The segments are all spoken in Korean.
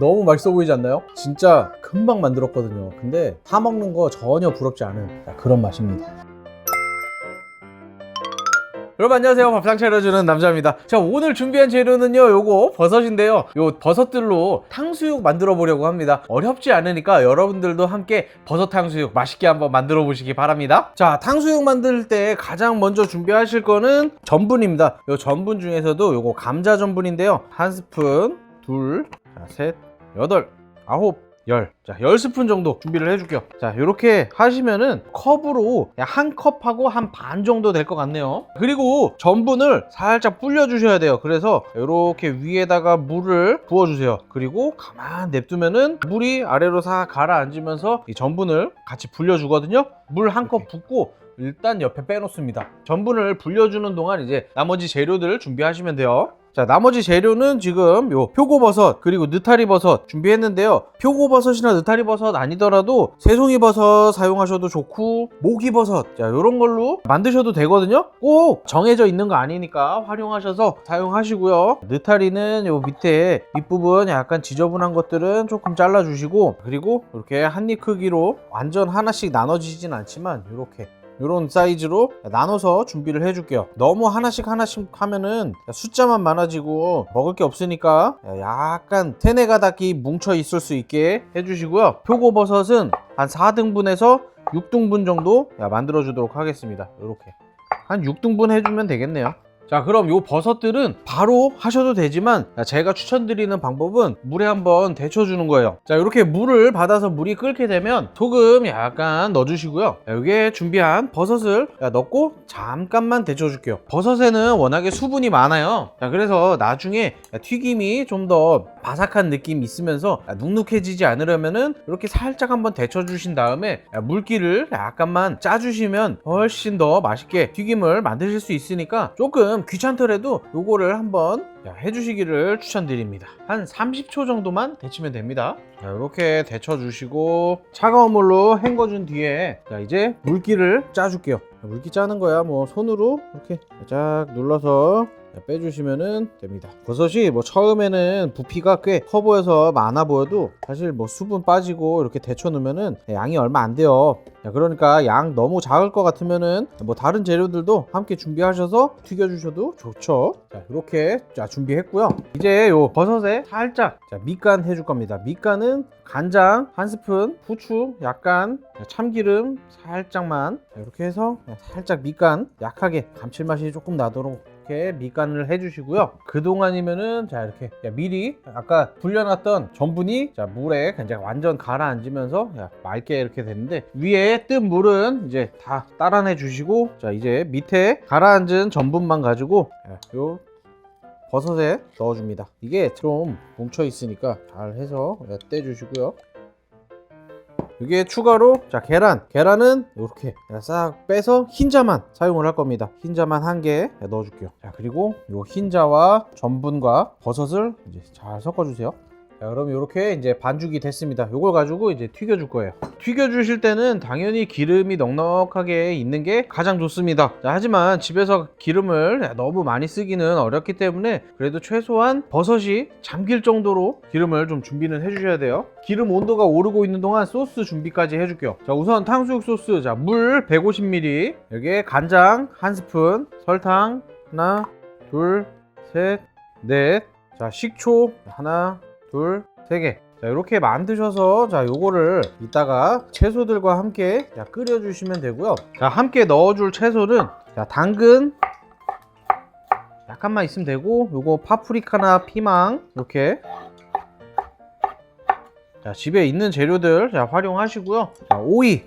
너무 맛있어 보이지 않나요? 진짜 금방 만들었거든요. 근데 사 먹는 거 전혀 부럽지 않은 그런 맛입니다. 여러분 안녕하세요. 밥상 차려주는 남자입니다. 자 오늘 준비한 재료는요 요거 버섯인데요. 요 버섯들로 탕수육 만들어 보려고 합니다. 어렵지 않으니까 여러분들도 함께 버섯 탕수육 맛있게 한번 만들어 보시기 바랍니다. 자 탕수육 만들 때 가장 먼저 준비하실 거는 전분입니다. 요 전분 중에서도 요거 감자 전분인데요. 한 스푼 둘 셋 여덟 아홉 열. 자, 열 스푼 정도 준비를 해줄게요. 자, 이렇게 하시면은 컵으로 한 컵하고 한 반 정도 될 것 같네요. 그리고 전분을 살짝 불려주셔야 돼요. 그래서 이렇게 위에다가 물을 부어주세요. 그리고 가만 냅두면은 물이 아래로 싹 가라앉으면서 이 전분을 같이 불려주거든요. 물 한 컵 붓고 일단 옆에 빼놓습니다. 전분을 불려주는 동안 이제 나머지 재료들을 준비하시면 돼요. 자, 나머지 재료는 지금 요 표고버섯 그리고 느타리버섯 준비했는데요. 표고버섯이나 느타리버섯 아니더라도 새송이버섯 사용하셔도 좋고 모기버섯 자, 요런 걸로 만드셔도 되거든요. 꼭 정해져 있는 거 아니니까 활용하셔서 사용하시고요. 느타리는 요 밑에 밑부분 약간 지저분한 것들은 조금 잘라 주시고 그리고 이렇게 한 입 크기로 완전 하나씩 나눠지진 않지만 이렇게 이런 사이즈로 나눠서 준비를 해줄게요. 너무 하나씩 하나씩 하면은 숫자만 많아지고 먹을 게 없으니까 약간 세네 가닥이 뭉쳐 있을 수 있게 해주시고요. 표고버섯은 한 4등분에서 6등분 정도 만들어 주도록 하겠습니다. 이렇게 한 6등분 해주면 되겠네요. 자 그럼 요 버섯들은 바로 하셔도 되지만 제가 추천드리는 방법은 물에 한번 데쳐주는 거예요. 자 이렇게 물을 받아서 물이 끓게 되면 소금 약간 넣어주시고요. 자, 여기에 준비한 버섯을 넣고 잠깐만 데쳐줄게요. 버섯에는 워낙에 수분이 많아요. 자 그래서 나중에 튀김이 좀 더 바삭한 느낌이 있으면서 눅눅해지지 않으려면은 이렇게 살짝 한번 데쳐주신 다음에 물기를 약간만 짜주시면 훨씬 더 맛있게 튀김을 만드실 수 있으니까 조금 귀찮더라도 요거를 한번 해주시기를 추천드립니다. 한 30초 정도만 데치면 됩니다. 자, 이렇게 데쳐주시고 차가운 물로 헹궈준 뒤에 자, 이제 물기를 짜줄게요. 물기 짜는 거야. 뭐 손으로 이렇게 쫙 눌러서 빼주시면 됩니다. 버섯이 뭐 처음에는 부피가 꽤 커 보여서 많아 보여도 사실 뭐 수분 빠지고 이렇게 데쳐 놓으면은 양이 얼마 안 돼요. 자, 그러니까 양 너무 작을 것 같으면은 뭐 다른 재료들도 함께 준비하셔서 튀겨 주셔도 좋죠. 자 이렇게 자 준비했고요. 이제 요 버섯에 살짝 자 밑간 해줄 겁니다. 밑간은 간장 한 스푼 후추 약간 참기름 살짝만. 자, 이렇게 해서 살짝 밑간 약하게 감칠맛이 조금 나도록 이렇게 밑간을 해주시고요. 그 동안이면은 자 이렇게 야, 미리 아까 불려놨던 전분이 자 물에 이제 완전 가라앉으면서 야, 맑게 이렇게 됐는데 위에 뜬 물은 이제 다 따라내 주시고 자 이제 밑에 가라앉은 전분만 가지고 야, 요 버섯에 넣어줍니다. 이게 좀 뭉쳐 있으니까 잘 해서 떼주시고요. 이게 추가로 자 계란. 계란은 이렇게 싹 빼서 흰자만 사용을 할 겁니다. 흰자만 한 개 넣어줄게요. 자 그리고 요 흰자와 전분과 버섯을 이제 잘 섞어주세요 자 그럼 이렇게 이제 반죽이 됐습니다. 요걸 가지고 이제 튀겨 줄 거예요. 튀겨 주실 때는 당연히 기름이 넉넉하게 있는 게 가장 좋습니다. 자, 하지만 집에서 기름을 너무 많이 쓰기는 어렵기 때문에 그래도 최소한 버섯이 잠길 정도로 기름을 좀 준비는 해 주셔야 돼요. 기름 온도가 오르고 있는 동안 소스 준비까지 해줄게요. 자 우선 탕수육 소스. 자 물 150ml 여기에 간장 한 스푼 설탕 하나 둘 셋 넷 자 식초 하나 둘, 세 개. 자, 이렇게 만드셔서 자, 요거를 이따가 채소들과 함께 자, 끓여 주시면 되고요. 자, 함께 넣어 줄 채소는 자, 당근 약간만 있으면 되고 요거 파프리카나 피망 이렇게 자, 집에 있는 재료들 자, 활용하시고요. 자, 오이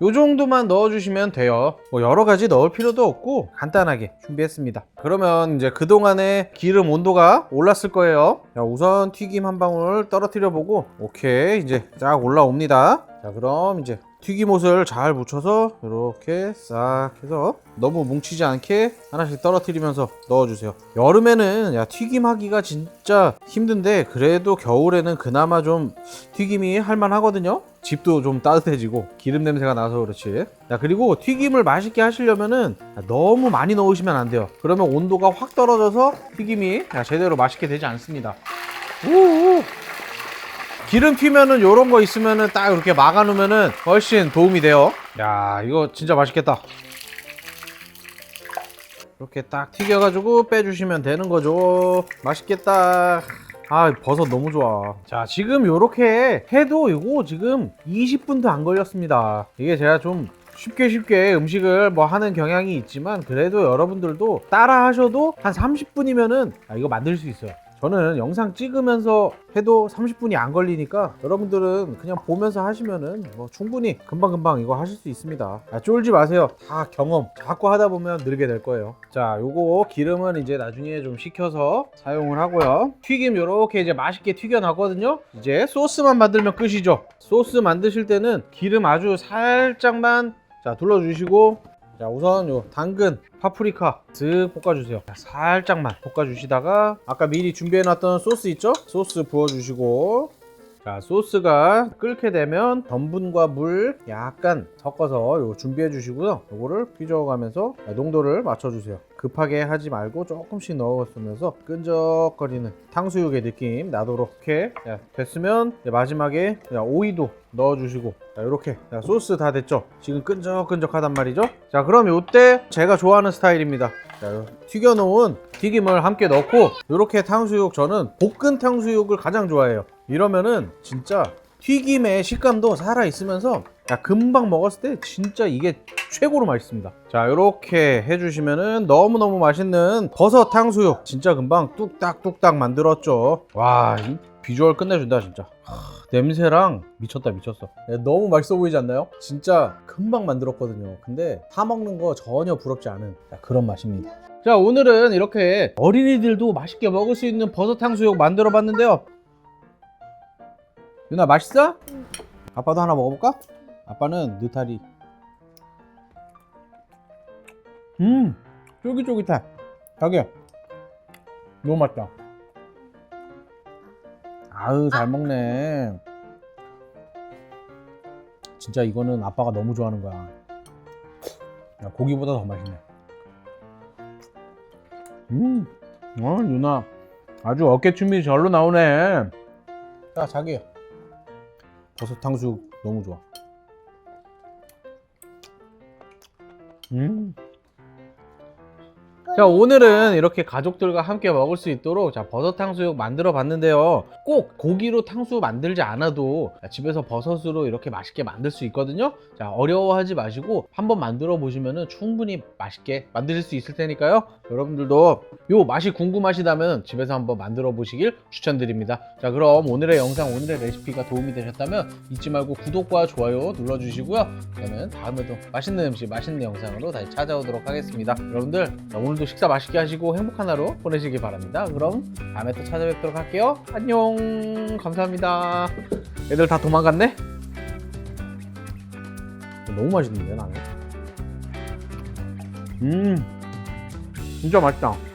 요 정도만 넣어주시면 돼요. 뭐 여러 가지 넣을 필요도 없고 간단하게 준비했습니다. 그러면 이제 그동안에 기름 온도가 올랐을 거예요. 자, 우선 튀김 한 방울 떨어뜨려 보고 오케이 이제 쫙 올라옵니다. 자 그럼 이제 튀김옷을 잘 묻혀서 이렇게 싹 해서 너무 뭉치지 않게 하나씩 떨어뜨리면서 넣어주세요. 여름에는 야 튀김하기가 진짜 힘든데 그래도 겨울에는 그나마 좀 튀김이 할만하거든요. 집도 좀 따뜻해지고 기름 냄새가 나서 그렇지. 자 그리고 튀김을 맛있게 하시려면은 너무 많이 넣으시면 안 돼요. 그러면 온도가 확 떨어져서 튀김이 제대로 맛있게 되지 않습니다. 우우. 기름 튀면은 요런 거 있으면은 딱 이렇게 막아 놓으면은 훨씬 도움이 돼요. 야, 이거 진짜 맛있겠다. 이렇게 딱 튀겨가지고 빼주시면 되는 거죠. 맛있겠다. 아, 버섯 너무 좋아. 자, 지금 요렇게 해도 이거 지금 20분도 안 걸렸습니다. 이게 제가 좀 쉽게 쉽게 음식을 뭐 하는 경향이 있지만 그래도 여러분들도 따라 하셔도 한 30분이면은 아, 이거 만들 수 있어요. 저는 영상 찍으면서 해도 30분이 안 걸리니까 여러분들은 그냥 보면서 하시면은 뭐 충분히 금방금방 이거 하실 수 있습니다. 아, 쫄지 마세요. 다 경험. 자꾸 하다 보면 늘게 될 거예요. 자, 요거 기름은 이제 나중에 좀 식혀서 사용을 하고요. 튀김 요렇게 이제 맛있게 튀겨놨거든요. 이제 소스만 만들면 끝이죠. 소스 만드실 때는 기름 아주 살짝만 자 둘러주시고 자 우선 요 당근 파프리카 쓱 볶아주세요 자, 살짝만 볶아주시다가 아까 미리 준비해놨던 소스 있죠? 소스 부어주시고 자 소스가 끓게 되면 전분과 물 약간 섞어서 요 준비해 주시고요. 요거를 휘저어가면서 농도를 맞춰주세요. 급하게 하지 말고 조금씩 넣어주면서 끈적거리는 탕수육의 느낌 나도록 이렇게 자, 됐으면 마지막에 자, 오이도 넣어주시고 자 이렇게 자, 소스 다 됐죠? 지금 끈적끈적하단 말이죠? 자 그럼 요때 제가 좋아하는 스타일입니다 자, 요 튀겨놓은 튀김을 함께 넣고 이렇게 탕수육 저는 볶은 탕수육을 가장 좋아해요. 이러면은 진짜 튀김의 식감도 살아있으면서 야, 금방 먹었을 때 진짜 이게 최고로 맛있습니다. 자 이렇게 해주시면은 너무너무 맛있는 버섯 탕수육 진짜 금방 뚝딱뚝딱 만들었죠. 와이 비주얼 끝내준다 진짜. 하, 냄새랑 미쳤다 미쳤어. 야, 너무 맛있어 보이지 않나요? 진짜 금방 만들었거든요. 근데 사 먹는 거 전혀 부럽지 않은 야, 그런 맛입니다. 자 오늘은 이렇게 어린이들도 맛있게 먹을 수 있는 버섯 탕수육 만들어 봤는데요. 유나 맛있어? 아빠도 하나 먹어볼까? 아빠는 느타리. 음 쫄깃쫄깃해. 자기 너무 맛있다 아유 잘 먹네. 진짜 이거는 아빠가 너무 좋아하는 거야. 야, 고기보다 더 맛있네. 음 어, 누나. 아주 어깨춤이 절로 나오네. 자 자기. 버섯 탕수육 너무 좋아. 음. 자 오늘은 이렇게 가족들과 함께 먹을 수 있도록 자 버섯 탕수육 만들어 봤는데요. 꼭 고기로 탕수육 만들지 않아도 집에서 버섯으로 이렇게 맛있게 만들 수 있거든요. 자 어려워하지 마시고 한번 만들어 보시면 충분히 맛있게 만드실 수 있을 테니까요. 여러분들도 요 맛이 궁금하시다면 집에서 한번 만들어 보시길 추천드립니다. 자 그럼 오늘의 영상 오늘의 레시피가 도움이 되셨다면 잊지 말고 구독과 좋아요 눌러주시고요. 그러면 다음에도 맛있는 음식 맛있는 영상으로 다시 찾아오도록 하겠습니다. 여러분들 자, 오늘 도 식사 맛있게 하시고 행복한 하루 보내시기 바랍니다. 그럼 다음에 또 찾아뵙도록 할게요. 안녕. 감사합니다. 애들 다 도망갔네? 너무 맛있는데 나는? 음 진짜 맛있다